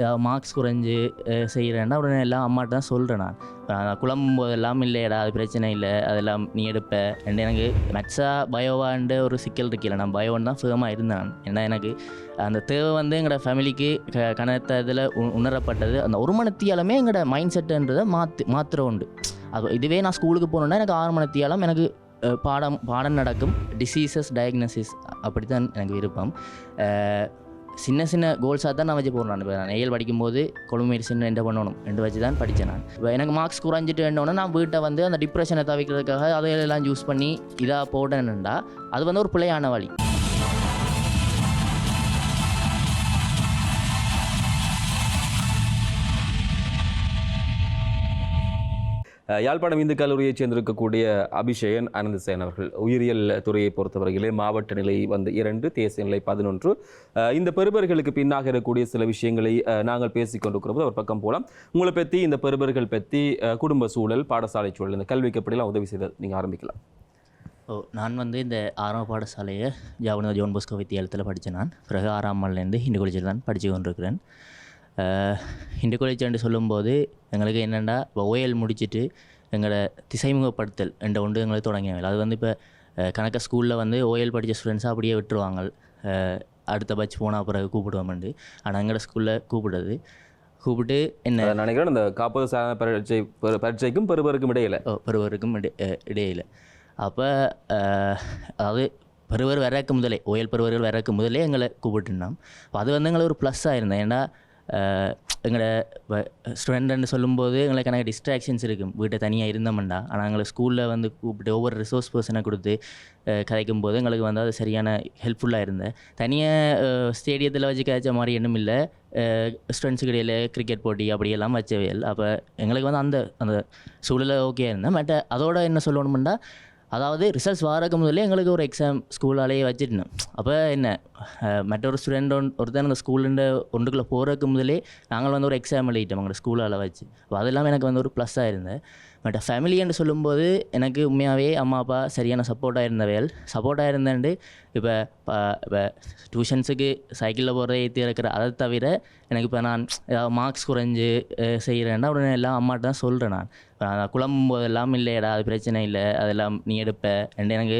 ஏதாவது மார்க்ஸ் குறைஞ்சு செய்கிறேன்னா உடனே எல்லாம் அம்மாட்ட தான் சொல்கிறேன் நான். குழம்பும் போதெல்லாம் இல்லையடா அது பிரச்சனை இல்லை அதெல்லாம் நீ எடுப்ப. and எனக்கு மெட்ஸா பயோவான்ற ஒரு சிக்கல் இருக்கல நான் பயோன்னு தான் சுகமாக இருந்தேன் ஏன்னா எனக்கு அந்த தேவை வந்து எங்களோட ஃபேமிலிக்கு க கனத்த இதில் உணரப்பட்டது. அந்த ஒரு மணத்தியாலுமே எங்களோட மைண்ட் செட்டுன்றதை மாற்று மாத்திர உண்டு. அது இதுவே நான் ஸ்கூலுக்கு போகணுன்னா எனக்கு ஆறு மணத்தியாலும் எனக்கு பாடம் பாடம் நடக்கும். டிசீசஸ் டயக்னோசிஸ் அப்படி தான் எனக்கு விருப்பம். சின்ன சின்ன கோல்ஸாக தான் நான் வச்சு போடுறேன் இப்போ நான் ஏஎல் படிக்கும்போது கொழும்பு மெடிசன் என்ன பண்ணணும். ரெண்டு வச்சு தான் படித்தேன் நான். இப்போ எனக்கு மார்க்ஸ் குறைஞ்சிட்டு வேணும்னா நான் வீட்டை வந்து அந்த டிப்ரெஷனை தவிர்க்கிறதுக்காக அதையெல்லாம் யூஸ் பண்ணி இதாக போடணுண்டா அது வந்து ஒரு பிள்ளையான வழி. யாழ்ப்பாணம் இந்து கல்லூரியைச் சேர்ந்திருக்கக்கூடிய அபிஷேகன் அனந்தசேன் அவர்கள் உயிரியல் துறையை பொறுத்தவரையிலே மாவட்ட நிலை வந்து இரண்டு தேசிய நிலை பதினொன்று. இந்த பெருபர்களுக்கு பின்னாக இருக்கக்கூடிய சில விஷயங்களை நாங்கள் பேசிக்கொண்டிருக்கிறோம் ஒரு பக்கம் போலாம். உங்களை பற்றி இந்த பெருபர்கள் பற்றி குடும்ப சூழல் பாடசாலை சூழல் இந்த கல்விக்கு எப்படிலாம் உதவி செய்தது? நீங்கள் ஆரம்பிக்கலாம். ஓ நான் வந்து இந்த ஆரம்ப பாடசாலையை ஜாவன ஜோன் போஸ்கோ வித்தியாலயத்தில் படித்தேன் நான். பிறகு ஆறாம் ஆண்டுலேருந்து ஹிண்டு காலேஜில் தான் படித்து கொண்டிருக்கிறேன். அஹ், ஹிண்டு காலேஜ் சொல்லும்போது எங்களுக்கு என்னென்னா இப்போ ஓஎல் முடிச்சுட்டு எங்களோட திசைமுகப்படுத்தல் என்ற ஒன்று எங்களுக்கு தொடங்கினாங்க அது வந்து இப்போ கணக்க ஸ்கூலில் வந்து ஓஎல் படித்த ஸ்டூடெண்ட்ஸாக அப்படியே விட்டுருவாங்க. அடுத்த பட்ச் போனால் பிறகு கூப்பிடுவோம்ண்டு ஆனால் எங்களோட ஸ்கூலில் கூப்பிடுறது. கூப்பிட்டு என்ன நினைக்கிறேன் இந்த காப்பது சாதன பரீட்சை பெரு- பரீட்சைக்கும் பெறுபருக்கும் இடையில. ஓ, அஹ் இடையில. அப்போ அதாவது பெறுவர் வரக்கு முதலே ஓயல் பெறுவர்கள் வரக்கு முதலே எங்களை கூப்பிட்டுருந்தோம் அப்போ அது வந்து எங்களை ஒரு ப்ளஸ்ஸாக இருந்தேன் ஏன்னா எங்களோட ஸ்டூடெண்ட்னு சொல்லும்போது எங்களுக்கு எனக்கு டிஸ்ட்ராக்ஷன்ஸ் இருக்கும். வீட்டை தனியாக இருந்தோம்டா. ஆனால் எங்களை ஸ்கூலில் வந்து கூப்பிட்டு ஒவ்வொரு ரிசோர்ஸ் பர்சனை கொடுத்து கதைக்கும் போது எங்களுக்கு வந்து அது சரியான ஹெல்ப்ஃபுல்லாக இருந்தேன் தனியாக ஸ்டேடியத்தில் வச்சு கதைச்ச மாதிரி ஒன்றும் இல்லை. ஸ்டூடெண்ட்ஸுக்கு இடையில கிரிக்கெட் போட்டி அப்படியெல்லாம் வச்சவையல் அப்போ எங்களுக்கு வந்து அந்த அந்த சூழலை ஓகே இருந்தேன் பட் அதோட என்ன சொல்லணும்னா அதாவது ரிசல்ட்ஸ் வாரக்கு முதல்ல எங்களுக்கு ஒரு எக்ஸாம் ஸ்கூலாலேயே வச்சுருந்தோம் அப்போ என்ன மற்றொரு ஸ்டூடெண்ட் ஒன் ஒருத்தன் அந்த ஸ்கூலுண்ட ஒன்றுக்குள்ளே போகிறதுக்கு முதலே நாங்கள் வந்து ஒரு எக்ஸாம் எழுதிட்டோம் எங்களோட ஸ்கூலால் வச்சு. அப்போ அது இல்லாமல் எனக்கு வந்து ஒரு ப்ளஸ்ஸாக இருந்தேன் பட் ஃபேமிலின்னு சொல்லும்போது எனக்கு உண்மையாகவே அம்மா அப்பா சரியான சப்போர்ட்டாக இருந்தவையல் சப்போர்ட்டாக இருந்தேன்ட்டு இப்போ இப்போ டியூஷன்ஸுக்கு சைக்கிளில் போகிறத ஏற்றி இருக்கிற அதை தவிர எனக்கு இப்போ நான் ஏதாவது மார்க்ஸ் குறைஞ்சு செய்கிறேன்னா உடனே எல்லாம் அம்மாட்ட தான் சொல்கிறேன் நான். இப்போ நான் குழம்பும் போதெல்லாம் இல்லையடா அது பிரச்சனை இல்லை அதெல்லாம் நீ எடுப்ப. அண்ட் எனக்கு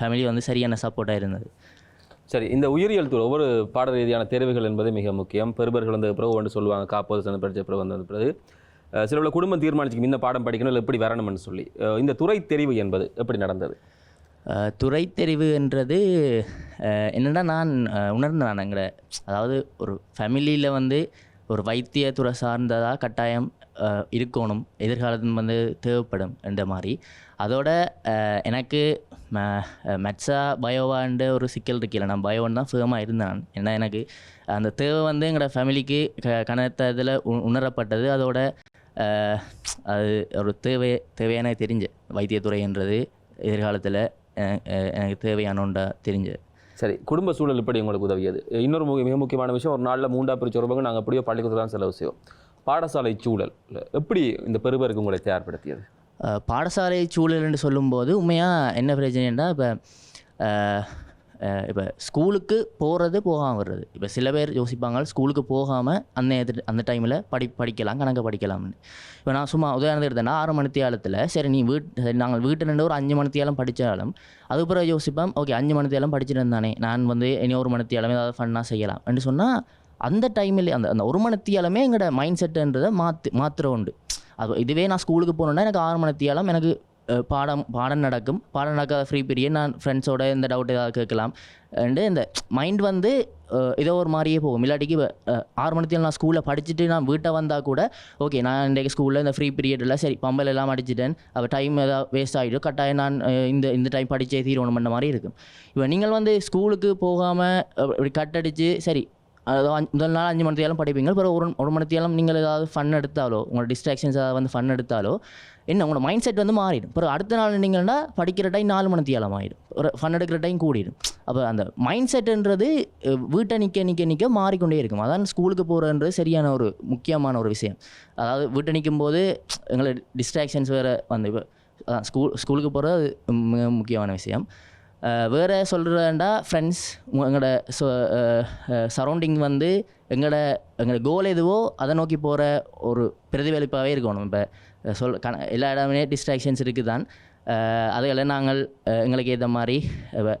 ஃபேமிலி வந்து சரியான சப்போர்ட்டாக இருந்தது. சரி இந்த உயிரியல் துறை ஒவ்வொரு பாட ரீதியான தேர்வுகள் என்பது மிக முக்கியம். பெருபர்கள் வந்த பிறகு ஒன்று சொல்லுவாங்க காப்பது சந்த படித்த பிறகு வந்த பிறகு. சில உள்ள குடும்பம் தீர்மானிச்சுக்கும் இந்த பாடம் படிக்கணும் இல்லை எப்படி வரணும்னு சொல்லி. இந்த துறை தெரிவு என்பது எப்படி நடந்தது? துறை தெரிவு என்றது என்னென்னா நான் உணர்ந்தேன் நான் எங்களை. அதாவது ஒரு ஃபேமிலியில் வந்து ஒரு வைத்தியத்துறை சார்ந்ததாக கட்டாயம் இருக்கணும். எதிர்காலத்தில் வந்து தேவைப்படும் என்ற மாதிரி. அதோட எனக்கு மெட்ஸா பயோவான்ற ஒரு சிக்கல் இருக்கல நான் பயோன்னு தான் ஃபேமாக இருந்தேன் நான். ஏன்னா எனக்கு அந்த தேவை வந்து எங்களோட ஃபேமிலிக்கு க கனத்த இதில் உணரப்பட்டது. அதோட அது ஒரு தேவை தேவையான தெரிஞ்ச வைத்தியத்துறைன்றது எதிர்காலத்தில் எனக்கு தேவையான ஒன்றா தெரிஞ்ச. சரி குடும்ப சூழல் எப்படி உங்களுக்கு உதவியது? இன்னொரு மிக முக்கியமான விஷயம் ஒரு நாளில் மூண்டா பிரிச்சு வருவாங்க நாங்கள் எப்படியோ பள்ளிக்கூடத்தில் தான் செலவு செய்வோம். பாடசாலை சூழல் எப்படி இந்த பெறுபருக்கு உங்களை தயார்படுத்தியது? பாடசாலை சூழல்னு சொல்லும்போது உண்மையாக என்ன பிரச்சனைன்னா இப்போ இப்போ ஸ்கூலுக்கு போகிறது போகாமல் வர்றது இப்போ சில பேர் யோசிப்பாங்க ஸ்கூலுக்கு போகாமல் அந்த அந்த டைமில் படி படிக்கலாம் கணக்கு படிக்கலாம்னு. இப்போ நான் சும்மா உதாரணத்துக்கு எடுத்தேன்னா ஆறு மணித்தியாலத்தில் சரி நீ வீட் சரி நாங்கள் வீட்டில் நின்று ஒரு அஞ்சு மணித்தியாலம் படித்தாலும் அதுக்கு பிறகு யோசிப்பேன் ஓகே அஞ்சு மணித்தியாலம் படிச்சுட்டு இருந்தானே நான் வந்து இனி ஒரு மணித்தியாலம் ஏதாவது ஃபன்னாக செய்யலாம். அப்படின்னு சொன்னால் அந்த டைமில் அந்த அந்த ஒரு மணித்தியாலமே எங்களோட மைண்ட் செட்டுன்றதை மாற்று மாத்திர உண்டு. அது இதுவே நான் ஸ்கூலுக்கு போகணுன்னா எனக்கு ஆறு மணித்தியாலம் எனக்கு பாடம் பாடம் நடக்கும் பாடம் நடக்காத ஃப்ரீ பீரியட் நான் ஃப்ரெண்ட்ஸோட இந்த டவுட் ஏதாவது கேட்கலாம் அண்டு இந்த மைண்ட் வந்து ஏதோ ஒரு மாதிரியே போகும் இல்லாட்டிக்கு ஆறு மணித்தில் நான் ஸ்கூலில் படிச்சுட்டு நான் வீட்டை வந்தால் கூட ஓகே நான் இன்றைக்கு ஸ்கூலில் இந்த ஃப்ரீ பீரியடில் சரி பம்பல் எல்லாம் அடிச்சிட்டேன் அப்போ டைம் ஏதாவது வேஸ்ட் ஆகிடும் கட்டாயம் நான் இந்த இந்த டைம் படித்தே பண்ண மாதிரி இருக்கும் இப்போ நீங்கள் வந்து ஸ்கூலுக்கு போகாமல் இப்படி கட் அடித்து சரி அதாவது முதல் நாள் அஞ்சு மணித்தியாலும் படிப்பீங்க. பிறகு ஒரு ஒரு மணித்தியாலும் நீங்கள் ஏதாவது ஃபன் எடுத்தாலோ உங்களோட டிஸ்ட்ராக்ஷன்ஸ் ஏதாவது வந்து ஃபன் எடுத்தாலோ என்ன உங்களோட மைண்ட் செட் வந்து மாறிடும். பிறகு அடுத்த நாள் நீங்கன்னா படிக்கிற டைம் நாலு மணித்தியாலம் ஆகிடும் ஒரு ஃபன் எடுக்கிற டைம் கூடிடும். அப்போ அந்த மைண்ட் செட்டுன்றது வீட்டை நிற்க நிற்க நிற்க மாறிக்கொண்டே இருக்கும். அதான் ஸ்கூலுக்கு போகிறன்றது சரியான ஒரு முக்கியமான ஒரு விஷயம். அதாவது வீட்டை நிற்கும் போது எங்களை டிஸ்ட்ராக்ஷன்ஸ் வேறு வந்து இப்போ ஸ்கூல் ஸ்கூலுக்கு போகிறது மிக முக்கியமான விஷயம். வேறு சொல்கிறேன்டா ஃப்ரெண்ட்ஸ் எங்களோட சரௌண்டிங் வந்து எங்களோட எங்களோட கோல் எதுவோ அதை நோக்கி போகிற ஒரு பிரதிபலிப்பாகவே இருக்கணும். இப்போ சொல் கண எல்லா இடமே டிஸ்ட்ராக்ஷன்ஸ் இருக்குது தான் அதுகளை நாங்கள் எங்களுக்கு ஏற்ற மாதிரி இப்போ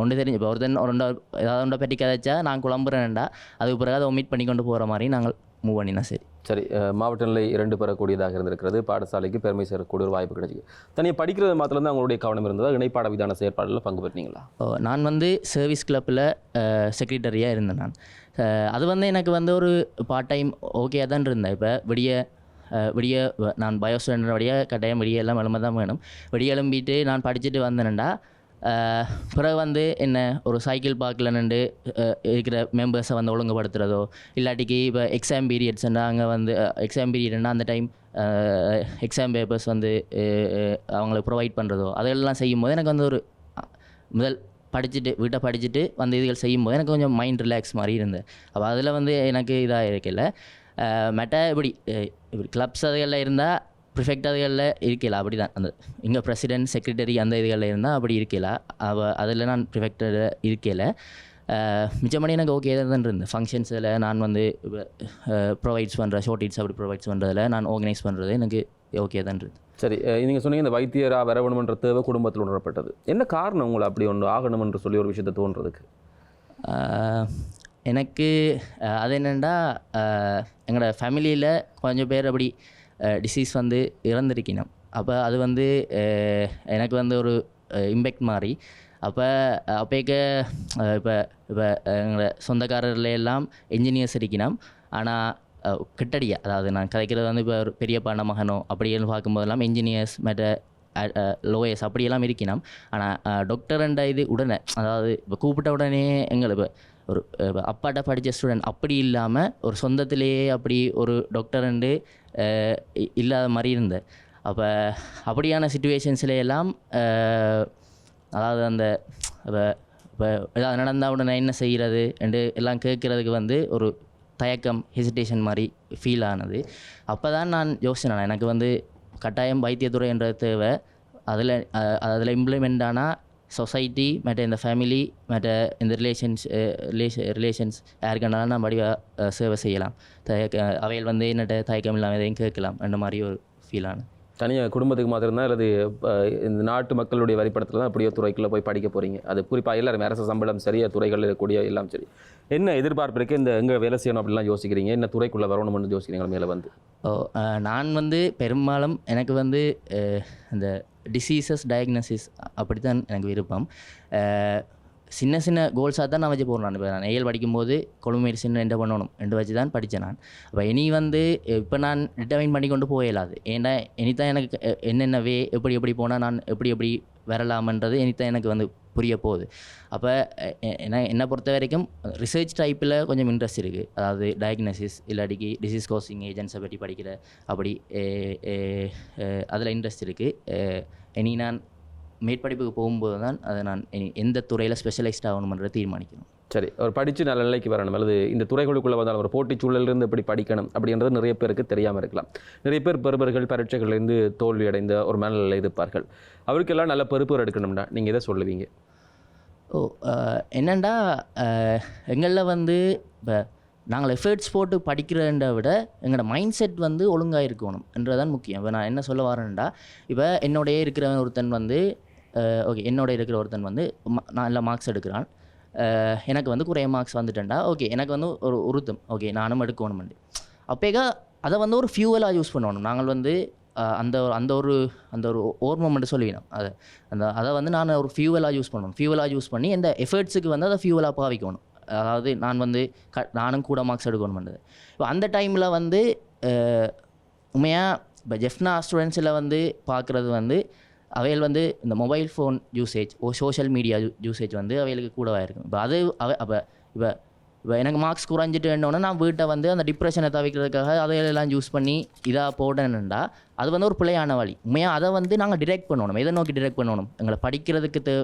ஒன்று தெரிஞ்சு இப்போ ஒருத்தன் ரெண்டோ ஏதாவது ஒன்றை பற்றி கதைச்சா நான் குழம்புறேன்டா அதுக்கு பிறகு அதை ஒமிட் பண்ணி கொண்டு போகிற மாதிரி நாங்கள் மூவ் பண்ணினா சரி. சரி மாவட்ட நிலை இரண்டு பெறக்கூடியதாக இருந்திருக்கிறது. பாடசாலைக்கு பெருமை சேரக்கூடிய ஒரு வாய்ப்பு கிடைச்சிது தனியாக படிக்கிறது மாத்திரம் தான் உங்களுடைய கவனம் இருந்ததா? இணைப்பாட விதான செயற்பாடுகளில் பங்கு பெற்றீங்களா? நான் வந்து சர்வீஸ் கிளப்பில் செக்ரட்டரியாக இருந்தேன் நான். அது வந்து எனக்கு வந்து ஒரு பார்ட் டைம் ஓகே தான் இருந்தேன். இப்போ விடிய விடிய நான் பயோ ஸ்டூடெண்ட் விடிய கட்டாயம் விடிய எல்லாம் எழும்ப தான் வேணும். விடிய எழும்பிட்டு நான் படிச்சுட்டு வந்தேன்டா பிறகு வந்து என்ன ஒரு சைக்கிள் பார்க்கில் நின்று இருக்கிற மெம்பர்ஸை வந்து ஒழுங்குபடுத்துகிறதோ இல்லாட்டிக்கு இப்போ எக்ஸாம் பீரியட்ஸ்னா அங்கே வந்து எக்ஸாம் பீரியட்னா அந்த டைம் எக்ஸாம் பேப்பர்ஸ் வந்து அவங்களுக்கு ப்ரொவைட் பண்ணுறதோ அதெல்லாம் செய்யும்போது எனக்கு வந்து ஒரு முதல் படிச்சுட்டு வீட்டை படிச்சுட்டு வந்து இதுகள் செய்யும்போது எனக்கு கொஞ்சம் மைண்ட் ரிலாக்ஸ் மாதிரி இருந்தேன் அப்போ அதில் வந்து எனக்கு இதாக இருக்கல மெட்ட இப்படி இப்படி கிளப்ஸ் அதுகளில் இருந்தால் ப்ரிஃபெக்ட் அதுகளில் இருக்கல அப்படி தான் அந்த இங்கே பிரசிடென்ட் செக்ரட்டரி அந்த இதுகளில் இருந்தால் அப்படி இருக்கல அவ அதில் நான் ப்ரிஃபெக்டில் இருக்கல மிச்சமணி எனக்கு ஓகே தான் இருந்தது. ஃபங்க்ஷன்ஸில் நான் வந்து ப்ரொவைட்ஸ் பண்ணுற ஷோர்டிட்ஸ் அப்படி ப்ரொவைட்ஸ் பண்ணுறதுல நான் ஆர்கனைஸ் பண்ணுறது எனக்கு ஓகே தான் இருந்தது. சரி அஹ், நீங்க சொன்னீங்க இந்த வைத்தியரா வர வேணுமென்ற தேவை குடும்பத்தில் உணரப்பட்டது. என்ன காரணம் உங்களை அப்படி ஒன்று ஆகணும் என்று சொல்லி ஒரு விஷயத்தை தோன்றதுக்கு? எனக்கு அது என்னென்னா எங்களோட ஃபேமிலியில் கொஞ்சம் பேர் அப்படி டிசீஸ் வந்து இறந்திருக்கணும் அப்போ அது வந்து எனக்கு வந்து ஒரு இம்பேக்ட் மாதிரி அப்போ அப்போக்க இப்போ இப்போ எங்களோட சொந்தக்காரர்ல எல்லாம் என்ஜினியர்ஸ் இருக்கணும். ஆனால் கிட்டடியா அதாவது நான் கதைக்கிறது வந்து இப்போ ஒரு பெரியப்பா மகனோ அப்படின்னு பார்க்கும்போதெல்லாம் என்ஜினியர்ஸ் மற்ற லோயர்ஸ் அப்படியெல்லாம் இருக்கணும். ஆனால் டாக்டர்ன்ற இது உடனே அதாவது இப்போ கூப்பிட்ட உடனே எங்களை இப்போ ஒரு அப்பாட்ட படித்த ஸ்டூடெண்ட் அப்படி இல்லாமல் ஒரு சொந்தத்திலேயே அப்படி ஒரு டாக்டர்ண்டு இல்லாத மாதிரி இருந்தேன் அப்போ அப்படியான சுச்சுவேஷன்ஸ்லேயெல்லாம் அதாவது அந்த இப்போ இப்போ ஏதாவது நடந்தால் உடனே என்ன செய்கிறது என்று எல்லாம் கேட்குறதுக்கு வந்து ஒரு தயக்கம் ஹெசிடேஷன் மாதிரி ஃபீல் ஆனது. அப்போ தான் நான் யோசிச்சேன். எனக்கு வந்து கட்டாயம் வைத்தியத்துறை என்ற தேவை. அதில் அதில் இம்ப்ளிமெண்ட் ஆனால் சொசைட்டி மற்ற இந்த ஃபேமிலி மற்ற இந்த ரிலேஷன்ஸ் ரிலேஷன் ரிலேஷன்ஸ் யாருக்கண்டாலும் நான் வடிவாக சேவை செய்யலாம். தயக்க அவையில் வந்து என்னட்ட தயக்கம் இல்லாமல் எதையும் கேட்கலாம். அந்த மாதிரி ஒரு ஃபீல் ஆனது. தனியாக குடும்பத்துக்கு மாத்திரம்தான் அல்லது இந்த நாட்டு மக்களுடைய வரிப்படத்தில் தான் அப்படியே துறைக்குள்ளே போய் படிக்க போகிறீங்க அது குறிப்பாக எல்லாரும் அரசு சம்பளம் சரி துறைகள் இருக்கக்கூடிய எல்லாம் சரி. என்ன எதிர்பார்ப்பு இருக்கு? இந்த எங்கே வேலை செய்யணும் அப்படிலாம் யோசிக்கிறீங்க? என்ன துறைக்குள்ளே வரணும்னு யோசிக்கிறீங்க மேலே வந்து? ஓ நான் வந்து பெரும்பாலும் எனக்கு வந்து இந்த டிசீசஸ் டயக்னோசிஸ் அப்படி தான் எனக்கு விருப்பம். சின்ன சின்ன கோல்ஸாக தான் நான் வச்சு போகிறேன் நான். இப்போ நான் ஏஎல் படிக்கும்போது கொழும்பு சின்ன என்ன பண்ணணும். என்று வச்சு தான் படித்தேன் நான். அப்போ இனி வந்து இப்போ நான் டிட்டர்மைன் பண்ணி கொண்டு போயிடலாது ஏன்னா இனி தான் எனக்கு என்னென்ன வே எப்படி எப்படி போனால் நான் எப்படி எப்படி வரலாமன்றது இனி தான் எனக்கு வந்து புரிய போகுது. அப்போ என்ன என்னை பொறுத்த வரைக்கும் ரிசர்ச் டைப்பில் கொஞ்சம் இன்ட்ரெஸ்ட் இருக்குது அதாவது டயக்னோசிஸ் இல்லாட்டிக்கு டிசீஸ் கோசிங் ஏஜென்ட்ஸை பற்றி படிக்கிற அப்படி அதில் இன்ட்ரெஸ்ட் இருக்குது இனி நான் மேற்படிப்புக்கு போகும்போது தான் அதை நான் எந்த துறையில் ஸ்பெஷலைஸ்ட் ஆகணுமன்றதை தீர்மானிக்கணும். சரி ஒரு படித்து நல்ல நிலைக்கு வரணும். அல்லது இந்த துறைகளுக்குள்ளே வந்தாலும் ஒரு போட்டி சூழலிருந்து எப்படி படிக்கணும் அப்படின்றது நிறைய பேருக்கு தெரியாமல் இருக்கலாம். நிறைய பேர் பெறுபர்கள் பரீட்சைகள்லேருந்து தோல்வி அடைந்த ஒரு மேல்நிலையில் இருப்பார்கள். அவருக்கெல்லாம் நல்ல பெறுப்பர் எடுக்கணும்னா நீங்கள் எதை சொல்லுவீங்க? ஓ என்னண்டா எங்களில் வந்து இப்போ நாங்கள் எஃபர்ட்ஸ் போட்டு படிக்கிறத விட எங்களோட மைண்ட் செட் வந்து ஒழுங்காக இருக்கணும். என்றதான் முக்கியம். இப்போ நான் என்ன சொல்ல வரேன்டா இப்போ என்னோடய இருக்கிறவன் ஒருத்தன் வந்து ஓகே என்னோட இருக்கிற ஒருத்தன் வந்து நான் நல்ல மார்க்ஸ் எடுக்கிறான். எனக்கு வந்து குறைய மார்க்ஸ் வந்துட்டேன்டா. ஓகே எனக்கு வந்து ஒரு உருத்தம் ஓகே நானும் எடுக்கணும்ண்டு அப்போக்கா அதை வந்து ஒரு ஃபியூவலாக யூஸ் பண்ணணும். நாங்கள் வந்து அந்த ஒரு- அந்த ஒரு அந்த ஒரு ஓர்மம் மட்டும் சொல்லிக்கணும். அதை அந்த அதை வந்து நான் ஒரு ஃபியூவலாக யூஸ் பண்ணணும். ஃபியூவலாக யூஸ் பண்ணி இந்த எஃபர்ட்ஸுக்கு வந்து அதை ஃபியூவலாக பாவிக்கணும். அதாவது நான் வந்து க நானும் கூட மார்க்ஸ் எடுக்கணும்ன்றது இப்போ அந்த டைமில் வந்து உண்மையாக இப்போ ஜெஃப்னா ஸ்டூடெண்ட்ஸில் வந்து பார்க்குறது வந்து அவைகள் வந்து இந்த mobile phone usage or social media usage வந்து அவைகளுக்கு கூடவாக இருக்கும். இப்போ அது அவ அப்போ இப்போ இப்போ எனக்கு மார்க்ஸ் குறைஞ்சிட்டு குறைஞ்சிட்டுன்னொன்னே நான் வீட்டை வந்து அந்த டிப்ரெஷனை தவிர்க்கிறதுக்காக அதையெல்லாம் யூஸ் பண்ணி இதாக போடணுண்டா அது வந்து ஒரு பிள்ளையான வழி. உண்மையாக அதை வந்து நாங்கள் டிரெக்ட் பண்ணணும். எதை நோக்கி டிரெக்ட் பண்ணணும்? எங்களை படிக்கிறதுக்கு தே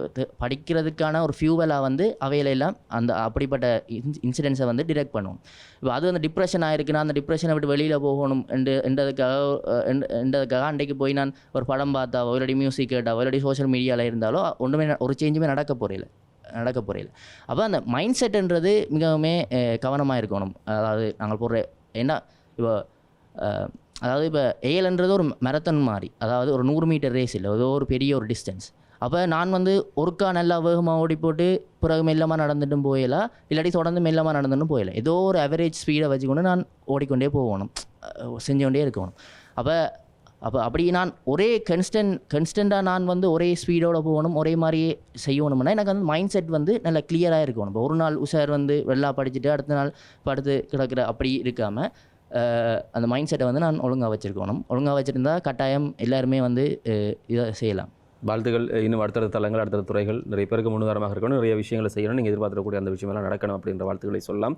படிக்கிறதுக்கான ஒரு ஃபியூவலாக வந்து அவையிலெல்லாம் அந்த அப்படிப்பட்ட இன்சிடென்ட்ஸை வந்து டிரெக்ட் பண்ணணும் இப்போ அது அந்த டிப்ரெஷன் ஆயிருக்குன்னா அந்த டிப்ரெஷனை விட்டு வெளியில் போகணும் என்று என்றதுக்காக என்றதுக்காக அன்றைக்கு போய் நான் ஒரு படம் பார்த்தாவோ இல்லாட்டி மியூசிக் கேட்டாவோ இல்லாட்டி சோஷியல் மீடியாவில் இருந்தாலோ ஒன்றுமே ஒரு சேஞ்சுமே நடக்க போகிறேன் நடக்க போகிறேன் அப்போ அந்த மைண்ட் செட்டுன்றது மிகவுமே கவனமாக இருக்கணும். அதாவது நாங்கள் போடுற என்ன இப்போ அதாவது இப்போ ஏஎல்ன்றது ஒரு மெரத்தன் மாதிரி அதாவது ஒரு நூறு மீட்டர் ரேஸ் இல்லை ஏதோ ஒரு பெரிய ஒரு டிஸ்டன்ஸ் அப்போ நான் வந்து ஒருக்கா நல்லா வேகமாக ஓடி போட்டு பிறகு மெல்லமாக நடந்துட்டும் போயிடலாம் இல்லாட்டி தொடர்ந்து மெல்லமாக நடந்துட்டும் போயிடலாம் ஏதோ ஒரு அவரேஜ் ஸ்பீடை வச்சுக்கொண்டு நான் ஓடிக்கொண்டே போகணும். செஞ்சு செஞ்சுக்கொண்டே இருக்கணும். அப்போ அப்போ அப்படி நான் ஒரே கன்ஸ்டன்ட் கன்ஸ்டண்ட்டாக நான் வந்து ஒரே ஸ்பீடோட போகணும் ஒரே மாதிரியே செய்யணும்னா எனக்கு வந்து மைண்ட் செட் வந்து நல்லா கிளியராக இருக்கணும். இப்போ ஒரு நாள் உஷார் வந்து வெள்ளா படிச்சுட்டு அடுத்த நாள் படுத்து கிடக்கிற அப்படி இருக்காமல் அந்த மைண்ட் செட்டை வந்து நான் ஒழுங்காக வச்சுருக்கணும். ஒழுங்காக வச்சுருந்தா கட்டாயம் எல்லாருமே வந்து இதை செய்யலாம். வாழ்த்துகள் இன்னும் அடுத்தடுத்த தளங்கள் அடுத்தடுத்த துறைகள் நிறைய பேருக்கு முன்னுதாரணமாக இருக்கணும். நிறைய விஷயங்களை செய்யணும். நீங்கள் எதிர்பார்க்கக்கூடிய அந்த விஷயமெல்லாம் நடக்கணும் அப்படின்ற வாழ்த்துக்களை சொல்லலாம்.